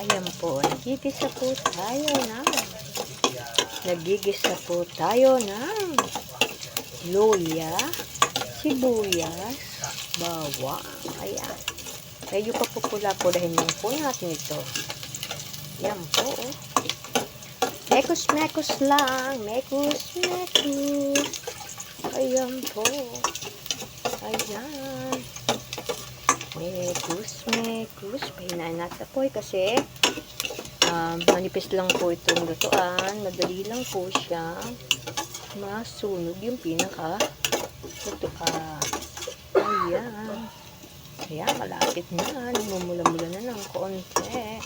Ayan po, nagigisa po tayo ng nagigisa po tayo ng luya, sibuyas, bawang. Ayan. Medyo papupula-pulahin lang po natin ito. Yan po. oh. Mekus-mekus lang. Mekus-mekus. Ayan po. Ayan. Mekus-mekus. Pahinaan natin po eh, kasi um, manipis lang po itong lutuan. Madali lang po siya masunog yung pinaka lutuan. Ayan. Ayan, malapit na. Namumula-mula na ng konti.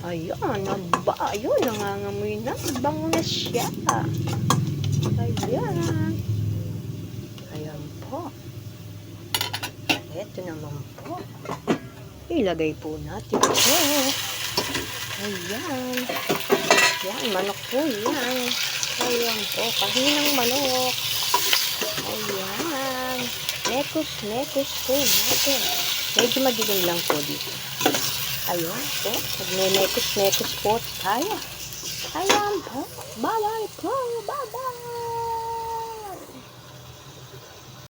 Ayan, naba, ayun, nangangamoy na. Bango na siya. Ayan. Ayan po. Ito naman po. Ilagay po natin ito. Ayan. Yan, manok po yan. Ayan po, kahinang manok. Ayan. Nekus, nekus po natin. Medyo madilim lang po dito. Ayan po, magne-nekus-nekus po tayo. Ayan po.